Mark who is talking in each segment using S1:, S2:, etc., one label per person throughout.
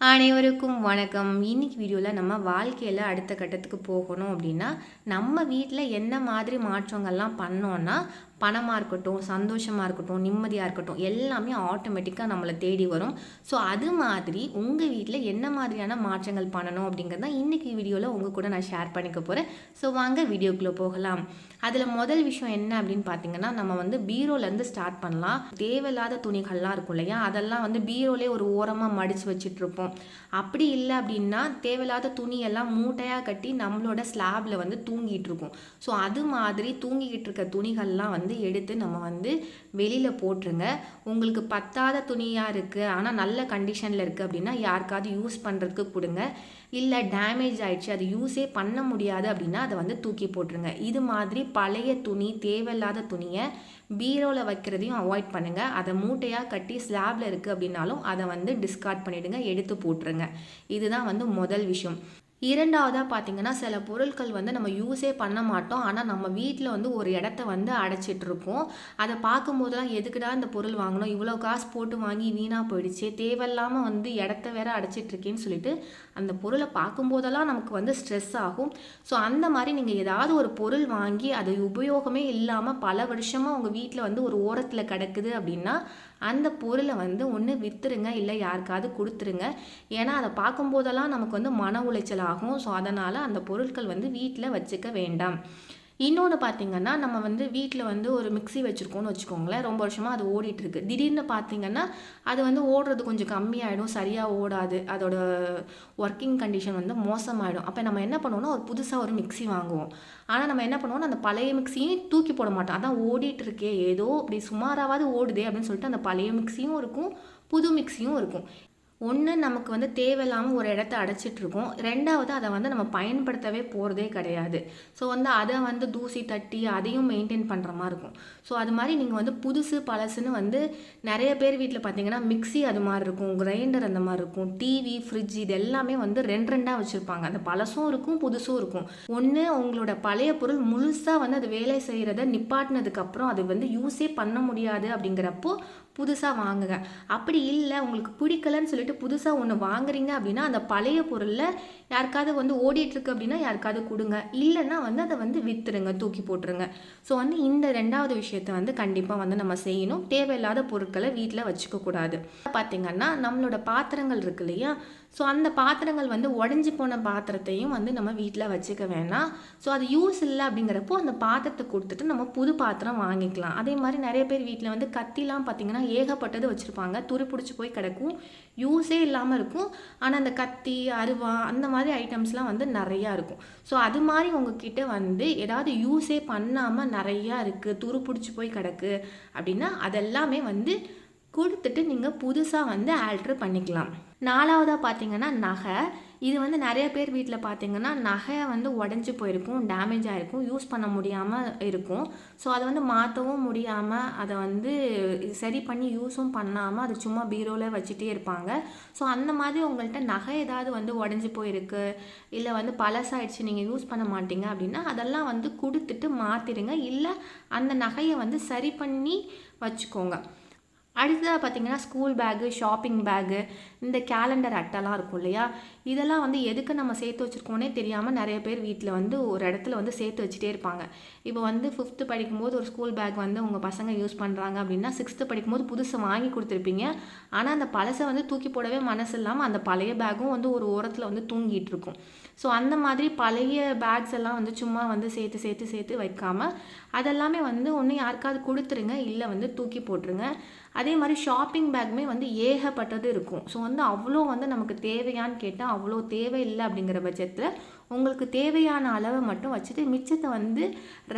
S1: அனைவருக்கும் வணக்கம். இன்னைக்கு வீடியோவில் நம்ம வாழ்க்கையில் அடுத்த கட்டத்துக்கு போகணும் அப்படின்னா நம்ம வீட்டில் என்ன மாதிரி மாற்றங்கள்லாம் பண்ணோன்னா பணமாக இருக்கட்டும் சந்தோஷமாக இருக்கட்டும் நிம்மதியாக இருக்கட்டும் எல்லாமே ஆட்டோமேட்டிக்காக நம்மளை தேடி வரும். ஸோ அது மாதிரி உங்கள் வீட்டில் என்ன மாதிரியான மாற்றங்கள் பண்ணணும் அப்படிங்கிறது தான் இன்றைக்கி வீடியோவில் உங்கள் கூட நான் ஷேர் பண்ணிக்க போகிறேன் ஸோ வாங்க வீடியோக்குள்ளே போகலாம். அதில் முதல் விஷயம் என்ன அப்படின்னு பார்த்தீங்கன்னா நம்ம வந்து பீரோலேருந்து ஸ்டார்ட் பண்ணலாம். தேவையில்லாத துணிகள்லாம் இருக்கும் இல்லையா? அதெல்லாம் வந்து பீரோலே ஒரு ஓரமாக மடித்து வச்சுட்ருப்போம் அப்படி இல்லை அப்படின்னா தேவையில்லாத துணியெல்லாம் மூட்டையாக கட்டி நம்மளோட ஸ்லாபில் வந்து தூங்கிட்டு இருக்கும். ஸோ அது மாதிரி தூங்கிக்கிட்டு இருக்க துணிகள்லாம் வந்து எடுத்து நம்ம வந்து வெளியில் போட்டுருங்க. உங்களுக்கு பத்தாத துணியாக இருக்குது ஆனால் நல்ல கண்டிஷனில் இருக்குது அப்படின்னா யாருக்காவது யூஸ் பண்ணுறதுக்கு கொடுங்க. இல்லை டேமேஜ் ஆயிடுச்சு அது யூஸே பண்ண முடியாது அப்படின்னா அதை வந்து தூக்கி போட்டுருங்க. இது மாதிரி பழைய துணி தேவையில்லாத துணியை பீரோவில் வைக்கிறதையும் அவாய்ட் பண்ணுங்கள் அதை மூட்டையாக கட்டி ஸ்லாபில் இருக்குது அப்படின்னாலும் அதை வந்து டிஸ்கார்ட் பண்ணிவிடுங்க எடுத்து போட்டுருங்க. இதுதான் வந்து முதல் விஷயம். இரண்டாவதாக பார்த்தீங்கன்னா சில பொருட்கள் வந்து நம்ம யூஸே பண்ண மாட்டோம். ஆனால் நம்ம வீட்டில் வந்து ஒரு இடத்த வந்து அடைச்சிட்டுருப்போம் அதை பார்க்கும்போதெல்லாம் எதுக்குடா இந்த பொருள் வாங்கணும் இவ்வளோ காசு போட்டு வாங்கி வீணாக போயிடுச்சு. தேவையில்லாமல் வந்து இடத்த வேற அடைச்சிட்ருக்கேன்னு சொல்லிட்டு அந்த பொருளை பார்க்கும்போதெல்லாம் நமக்கு வந்து ஸ்ட்ரெஸ் ஆகும். ஸோ அந்த மாதிரி நீங்கள் ஏதாவது ஒரு பொருள் வாங்கி அது உபயோகமே இல்லாமல் பல வருஷமாக உங்கள் வீட்டில் வந்து ஒரு ஓரத்தில் கிடக்குது அப்படின்னா அந்த பொருளை வந்து ஒன்று விற்றுருங்க இல்லை யாருக்காவது கொடுத்துருங்க. ஏன்னா அதை பார்க்கும்போதெல்லாம் நமக்கு வந்து மன உளைச்சல் ஆகும் ஸோ அதனால் அந்த பொருட்கள் வந்து வீட்டில் வச்சுக்க வேண்டாம். இன்னொன்று பார்த்தீங்கன்னா நம்ம வந்து வீட்டில் வந்து ஒரு மிக்ஸி வச்சுருக்கோம்னு வச்சுக்கோங்களேன். ரொம்ப வருஷமாக அது ஓடிட்டுருக்கு. திடீர்னு பார்த்தீங்கன்னா அது வந்து ஓடுறது கொஞ்சம் கம்மியாயிடும். சரியாக ஓடாது. அதோட ஒர்க்கிங் கண்டிஷன் வந்து மோசமாயிடும். அப்போ நம்ம என்ன பண்ணுவோம்னா ஒரு புதுசாக ஒரு மிக்ஸி வாங்குவோம். ஆனால் நம்ம என்ன பண்ணுவோம்னா அந்த பழைய மிக்ஸியும் தூக்கி போட மாட்டோம். அதான் ஓடிட்டுருக்கே. ஏதோ அப்படி சுமாராவது ஓடுதே அப்படின்னு சொல்லிட்டு அந்த பழைய மிக்ஸியும் இருக்கும் புது மிக்ஸியும் இருக்கும். ஒன்று நமக்கு வந்து தேவையில்லாமல் ஒரு இடத்த அடைச்சிட்ருக்கோம் ரெண்டாவது அதை வந்து நம்ம பயன்படுத்தவே போகிறதே கிடையாது. ஸோ வந்து அதை வந்து தூசி தட்டி அதையும் மெயின்டைன் பண்ணுற மாதிரி இருக்கும். ஸோ அது மாதிரி நீங்கள் வந்து புதுசு பழசுன்னு வந்து நிறைய பேர் வீட்டில் பார்த்தீங்கன்னா மிக்ஸி அது மாதிரி இருக்கும் கிரைண்டர் அந்த மாதிரி இருக்கும் டிவி ஃப்ரிட்ஜ் இது எல்லாமே வந்து ரெண்டு ரெண்டாக வச்சுருப்பாங்க. அந்த பழசும் இருக்கும் புதுசும் இருக்கும். ஒன்று உங்களோட பழைய பொருள் முழுசாக வந்து அது வேலை செய்கிறத நிப்பாட்டினதுக்கப்புறம் அது வந்து யூஸே பண்ண முடியாது அப்படிங்கிறப்போ புதுசாக வாங்குங்க. அப்படி இல்லை உங்களுக்கு பிடிக்கலன்னு சொல்லிட்டு புதுசாக ஒன்று வாங்குறீங்க அப்படின்னா அந்த பழைய பொருளில் யாருக்காவது வந்து ஓடிட்டுருக்கு அப்படின்னா யாருக்காவது கொடுங்க. இல்லைன்னா வந்து அதை வந்து விற்றுருங்க தூக்கி போட்டுருங்க. ஸோ வந்து இந்த ரெண்டாவது விஷயத்தை வந்து கண்டிப்பாக வந்து நம்ம செய்யணும். தேவையில்லாத பொருட்களை வீட்டில் வச்சுக்கக்கூடாது பார்த்திங்கன்னா நம்மளோட பாத்திரங்கள் இருக்கு இல்லையா? ஸோ அந்த பாத்திரங்கள் வந்து உடஞ்சி போன பாத்திரத்தையும் வந்து நம்ம வீட்டில் வச்சுக்க வேணாம். ஸோ அது யூஸ் இல்லை அப்படிங்கிறப்போ அந்த பாத்திரத்தை கொடுத்துட்டு நம்ம புது பாத்திரம் வாங்கிக்கலாம். அதே மாதிரி நிறைய பேர் வீட்டில் வந்து கத்திலாம் பார்த்திங்கன்னா ஏகப்பட்டது வச்சுருப்பாங்க. துரு பிடிச்சி போய் கிடக்கும். யூஸே இல்லாமல் இருக்கும். ஆனால் அந்த கத்தி அருவா அந்த மாதிரி ஐட்டம்ஸ்லாம் வந்து நிறையா இருக்கும். ஸோ அது மாதிரி உங்ககிட்ட வந்து ஏதாவது யூஸே பண்ணாமல் நிறையா இருக்குது துரு பிடிச்சி போய் கிடக்கு அப்படின்னா அதெல்லாமே வந்து கொடுத்துட்டு நீங்கள் புதுசாக வந்து ஆல்ட்ரு பண்ணிக்கலாம். நாலாவதாக பார்த்தீங்கன்னா நகை. இது வந்து நிறைய பேர் வீட்டில் பார்த்தீங்கன்னா நகை வந்து உடஞ்சி போயிருக்கும் டேமேஜ் ஆகிருக்கும் யூஸ் பண்ண முடியாமல் இருக்கும். ஸோ அதை வந்து மாற்றவும் முடியாமல் அதை வந்து சரி பண்ணி யூஸும் பண்ணாமல் அது சும்மா பீரோவில் வச்சுட்டே இருப்பாங்க. ஸோ அந்த மாதிரி உங்கள்கிட்ட நகை ஏதாவது வந்து உடஞ்சி போயிருக்கு இல்லை வந்து பழசாயிடுச்சு நீங்கள் யூஸ் பண்ண மாட்டீங்க அப்படின்னா அதெல்லாம் வந்து கொடுத்துட்டு மாற்றிடுங்க இல்லை அந்த நகையை வந்து சரி பண்ணி வச்சுக்கோங்க. அடுத்ததாக பார்த்தீங்கன்னா ஸ்கூல் பேகு ஷாப்பிங் பேகு இந்த கேலண்டர் அட்டைலாம் இருக்கும் இல்லையா? இதெல்லாம் வந்து எதுக்கு நம்ம சேர்த்து வச்சுருக்கோனே தெரியாமல் நிறைய பேர் வீட்டில் வந்து ஒரு இடத்துல வந்து சேர்த்து வச்சுட்டே இருப்பாங்க. இப்போ வந்து ஃபிஃப்த்து படிக்கும்போது ஒரு ஸ்கூல் பேக் வந்து உங்கள் பசங்க யூஸ் பண்ணுறாங்க அப்படின்னா சிக்ஸ்த்து படிக்கும்போது புதுசை வாங்கி கொடுத்துருப்பீங்க. ஆனால் அந்த பழசை வந்து தூக்கி போடவே மனசு இல்லாமல் அந்த பழைய பேக்கும் வந்து ஒரு ஓரத்தில் வந்து தூங்கிட்டு இருக்கும். ஸோ அந்த மாதிரி பழைய பேக்ஸ் எல்லாம் வந்து சும்மா வந்து சேர்த்து சேர்த்து சேர்த்து வைக்காமல் அதெல்லாமே வந்து ஒன்று யாருக்காவது கொடுத்துருங்க இல்லை வந்து தூக்கி போட்டுருங்க. அதே மாதிரி ஷாப்பிங் பேக்குமே வந்து ஏகப்பட்டது இருக்கும். ஸோ வந்து அவ்வளோ வந்து நமக்கு தேவையான்னு கேட்டால் அவ்வளோ தேவையில்லை அப்படிங்கிற பட்சத்தில் உங்களுக்கு தேவையான அளவை மட்டும் வச்சுட்டு மிச்சத்தை வந்து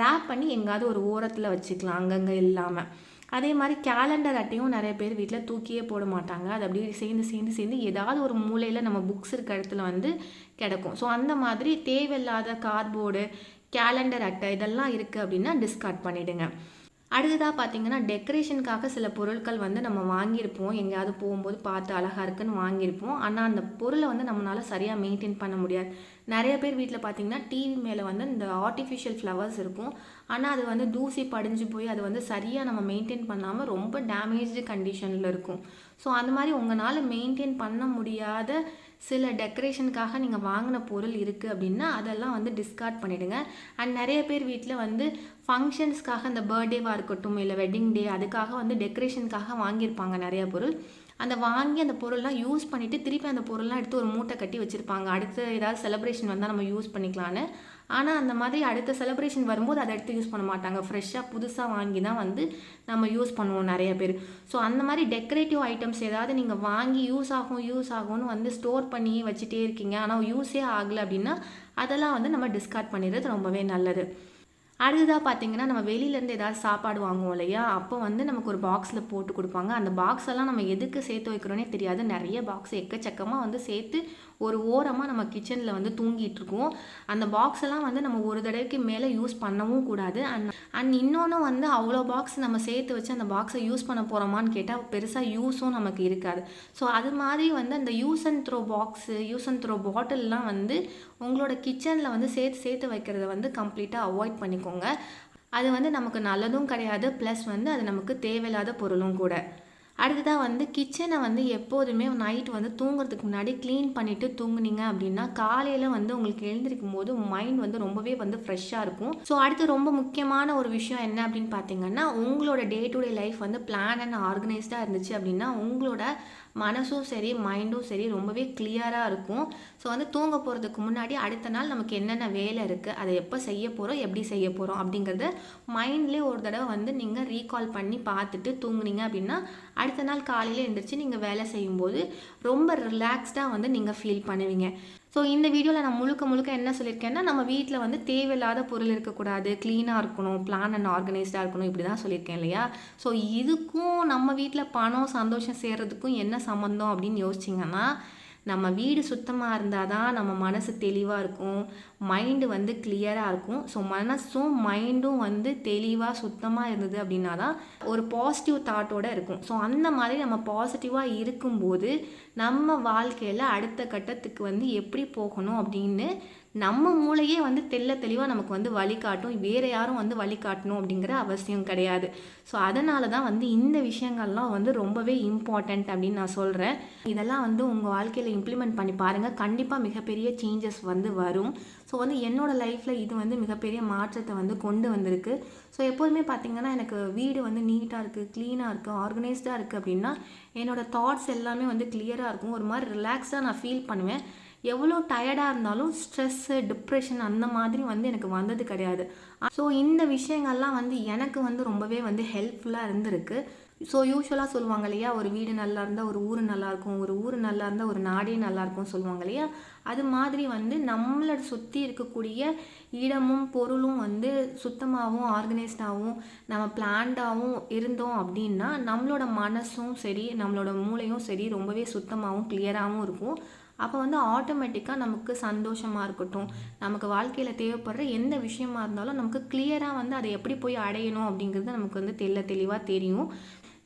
S1: ரேப் பண்ணி எங்காவது ஒரு ஓரத்தில் வச்சுக்கலாம் அங்கங்கே இல்லாமல் அதே மாதிரி கேலண்டர் அட்டையும் நிறைய பேர் வீட்டில் தூக்கியே போட மாட்டாங்க. அது அப்படியே சேர்ந்து சேர்ந்து சேர்ந்து ஏதாவது ஒரு மூலையில் நம்ம புக்ஸ் இருக்க இடத்துல வந்து கிடக்கும். ஸோ அந்த மாதிரி தேவையில்லாத கார்ட்போர்டு கேலண்டர் அட்டை இதெல்லாம் இருக்குது அப்படின்னா டிஸ்கார்ட் பண்ணிவிடுங்க அடுத்ததாக பார்த்தீங்கன்னா டெக்கரேஷனுக்காக சில பொருட்கள் வந்து நம்ம வாங்கியிருப்போம். எங்கேயாவது போகும்போது பார்த்து அழகாக இருக்குன்னு வாங்கியிருப்போம். ஆனால் அந்த பொருளை வந்து நம்மளால் சரியாக மெயின்டைன் பண்ண முடியாது. நிறைய பேர் வீட்டில் பார்த்தீங்கன்னா டிவி மேலே வந்து இந்த ஆர்டிஃபிஷியல் ஃப்ளவர்ஸ் இருக்கும். ஆனால் அது வந்து தூசி படிஞ்சு போய் அது வந்து சரியாக நம்ம மெயின்டைன் பண்ணாமல் ரொம்ப டேமேஜ்டு கண்டிஷனில் இருக்கும். ஸோ அந்த மாதிரி உங்களால் மெயின்டைன் பண்ண முடியாத சில டெக்கரேஷனுக்காக நீங்கள் வாங்கின பொருள் இருக்குது அப்படின்னா அதெல்லாம் வந்து டிஸ்கார்ட் பண்ணிவிடுங்க அண்ட் நிறைய பேர் வீட்டில் வந்து ஃபங்க்ஷன்ஸ்க்காக இந்த பர்த்டேவாக இருக்கட்டும் இல்லை வெட்டிங் டே அதுக்காக வந்து டெக்கரேஷனுக்காக வாங்கியிருப்பாங்க நிறைய பொருள். அந்த வாங்கி அந்த பொருள்லாம் யூஸ் பண்ணிவிட்டு திருப்பி அந்த பொருள்லாம் எடுத்து ஒரு மூட்டை கட்டி வச்சுருப்பாங்க. அடுத்து ஏதாவது செலிப்ரேஷன் வந்தால் நம்ம யூஸ் பண்ணிக்கலான்னு ஆனால் அந்த மாதிரி அடுத்த செலிப்ரேஷன் வரும்போது அதை எடுத்து யூஸ் பண்ண மாட்டாங்க. ஃப்ரெஷ்ஷாக புதுசாக வாங்கி தான் வந்து நம்ம யூஸ் பண்ணுவோம் நிறைய பேர். ஸோ அந்த மாதிரி டெக்கரேட்டிவ் ஐட்டம்ஸ் ஏதாவது நீங்கள் வாங்கி யூஸ் ஆகும் யூஸ் ஆகும்னு வந்து ஸ்டோர் பண்ணி வச்சுட்டே இருக்கீங்க. ஆனால் யூஸே ஆகலை அப்படின்னா அதெல்லாம் வந்து நம்ம டிஸ்கார்ட் பண்ணிடுறது ரொம்பவே நல்லது. அடுத்ததாக பார்த்தீங்கன்னா நம்ம வெளியிலேருந்து ஏதாவது சாப்பாடு வாங்குவோம் இல்லையா? அப்போ வந்து நமக்கு ஒரு பாக்ஸில் போட்டு கொடுப்பாங்க. அந்த பாக்ஸ் எல்லாம் நம்ம எதுக்கு சேர்த்து வைக்கிறோன்னே தெரியாது. நிறைய பாக்ஸ் எக்கச்சக்கமாக வந்து சேர்த்து ஒரு ஓரமாக நம்ம கிச்சனில் வந்து தூங்கிட்டு இருக்கோம் அந்த பாக்ஸ் எல்லாம் வந்து நம்ம ஒரு தடவைக்கு மேலே யூஸ் பண்ணவும் கூடாது. அண்ட் அண்ட் இன்னொன்று வந்து அவ்வளோ பாக்ஸ் நம்ம சேர்த்து வச்சு அந்த பாக்ஸை யூஸ் பண்ண போகிறோமான்னு கேட்டால் பெருசாக யூஸும் நமக்கு இருக்காது. ஸோ அது மாதிரி வந்து அந்த use and throw box use and throw பாட்டில்லாம் வந்து உங்களோட கிச்சனில் வந்து சேர்த்து சேர்த்து வைக்கிறத வந்து கம்ப்ளீட்டாக அவாய்ட் பண்ணிக்கோங்க. அது வந்து நமக்கு நல்லதும் கிடையாது. ப்ளஸ் வந்து அது நமக்கு தேவையில்லாத பொருளும் கூட. அடுத்ததாக வந்து கிச்சனை வந்து எப்போதுமே நைட் வந்து தூங்குறதுக்கு முன்னாடி க்ளீன் பண்ணிவிட்டு தூங்குனீங்க அப்படின்னா காலையில் வந்து உங்களுக்கு எழுந்திருக்கும் போது மைண்ட் வந்து ரொம்பவே வந்து ஃப்ரெஷ்ஷாக இருக்கும். ஸோ அடுத்து ரொம்ப முக்கியமான ஒரு விஷயம் என்ன அப்படின்னு பார்த்தீங்கன்னா உங்களோட டே டு டே லைஃப் வந்து பிளான் அண்ட் ஆர்கனைஸ்டாக இருந்துச்சு அப்படின்னா உங்களோட மனசும் சரி மைண்டும் சரி ரொம்பவே கிளியராக இருக்கும். ஸோ வந்து தூங்க போகிறதுக்கு முன்னாடி அடுத்த நாள் நமக்கு என்னென்ன வேலை இருக்குது அதை எப்போ செய்ய போகிறோம் எப்படி செய்ய போகிறோம் அப்படிங்கிறத மைண்ட்லேயே ஒரு தடவை வந்து நீங்கள் ரீகால் பண்ணி பார்த்துட்டு தூங்குனீங்க அப்படின்னா அடுத்த நாள் காலையில் எழுந்திரிச்சு நீங்கள் வேலை செய்யும்போது ரொம்ப ரிலாக்ஸ்டாக வந்து நீங்கள் ஃபீல் பண்ணுவீங்க. ஸோ இந்த வீடியோவில் நான் முழுக்க முழுக்க என்ன சொல்லியிருக்கேன்னா நம்ம வீட்டில் வந்து தேவையில்லாத பொருள் இருக்கக்கூடாது. க்ளீனாக இருக்கணும் பிளான் அண்ட் ஆர்கனைஸ்டாக இருக்கணும் இப்படி தான் சொல்லியிருக்கேன் இல்லையா? ஸோ இதுக்கும் நம்ம வீட்டில் பணம் சந்தோஷம் சேர்கிறதுக்கும் என்ன சம்மந்தம் அப்படின்னு யோசிச்சிங்கன்னா நம்ம வீடு சுத்தமாக இருந்தால் தான் நம்ம மனசு தெளிவாக இருக்கும் மைண்டு வந்து கிளியராக இருக்கும். ஸோ மனசும் மைண்டும் வந்து தெளிவாக சுத்தமாக இருந்தது அப்படின்னா தான் ஒரு பாசிட்டிவ் தாட்டோடு இருக்கும். ஸோ அந்த மாதிரி நம்ம பாசிட்டிவாக இருக்கும்போது நம்ம வாழ்க்கையில் அடுத்த கட்டத்துக்கு வந்து எப்படி போகணும் அப்படின்னு நம்ம மூளையே வந்து தெல்ல தெளிவாக நமக்கு வந்து வழிகாட்டும். வேறு யாரும் வந்து வழிகாட்டணும் அப்படிங்கிற அவசியம் கிடையாது. ஸோ அதனால தான் வந்து இந்த விஷயங்கள்லாம் வந்து ரொம்பவே இம்பார்ட்டண்ட் அப்படின்னு நான் சொல்கிறேன் இதெல்லாம் வந்து உங்கள் வாழ்க்கையில் இம்ப்ளிமெண்ட் பண்ணி பாருங்கள் கண்டிப்பாக மிகப்பெரிய சேஞ்சஸ் வந்து வரும். ஸோ வந்து என்னோடய லைஃப்பில் இது வந்து மிகப்பெரிய மாற்றத்தை வந்து கொண்டு வந்திருக்கு. ஸோ எப்போதுமே பார்த்திங்கன்னா எனக்கு வீடு வந்து நீட்டாக இருக்குது க்ளீனாக இருக்குது ஆர்கனைஸ்டாக இருக்குது அப்படின்னா என்னோடய தாட்ஸ் எல்லாமே வந்து கிளியராக இருக்கும். ஒரு மாதிரி ரிலாக்ஸாக நான் ஃபீல் பண்ணுவேன். எவ்வளோ டயர்டாக இருந்தாலும் ஸ்ட்ரெஸ்ஸு டிப்ரெஷன் அந்த மாதிரி வந்து எனக்கு வந்தது கிடையாது. ஸோ இந்த விஷயங்கள்லாம் வந்து எனக்கு வந்து ரொம்பவே வந்து ஹெல்ப்ஃபுல்லாக இருந்திருக்கு. ஸோ யூஸ்வலாக சொல்லுவாங்க இல்லையா? ஒரு வீடு நல்லா இருந்தால் ஒரு ஊர் நல்லாயிருக்கும் ஒரு ஊர் நல்லா இருந்தால் ஒரு நாடே நல்லாயிருக்கும் சொல்லுவாங்க இல்லையா? அது மாதிரி வந்து நம்மளை சுற்றி இருக்கக்கூடிய இடமும் பொருளும் வந்து சுத்தமாகவும் ஆர்கனைஸ்டாகவும் நம்ம பிளான்டாகவும் இருந்தோம் அப்படின்னா நம்மளோட மனசும் சரி நம்மளோட மூளையும் சரி ரொம்பவே சுத்தமாகவும் கிளியராகவும் இருக்கும். அப்போ வந்து ஆட்டோமேட்டிக்காக நமக்கு சந்தோஷமாக இருக்கட்டும். நமக்கு வாழ்க்கையில் தேவைப்படுற எந்த விஷயமா இருந்தாலும் நமக்கு கிளியராக வந்து அதை எப்படி போய் அடையணும் அப்படிங்கிறது நமக்கு வந்து தெல்ல தெளிவாக தெரியும்.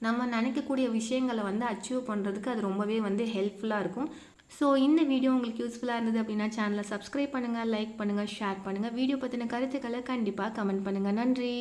S1: நம்ம நினைக்கக்கூடிய விஷயங்களை வந்து அச்சீவ் பண்ணுறதுக்கு அது ரொம்பவே வந்து ஹெல்ப்ஃபுல்லாக இருக்கும். ஸோ இந்த வீடியோ உங்களுக்கு யூஸ்ஃபுல்லாக இருந்தது அப்படின்னா சேனலை சப்ஸ்கிரைப் பண்ணுங்கள் லைக் பண்ணுங்கள் ஷேர் பண்ணுங்கள் வீடியோ பற்றின கருத்துக்களை கண்டிப்பாக கமெண்ட் பண்ணுங்கள் நன்றி.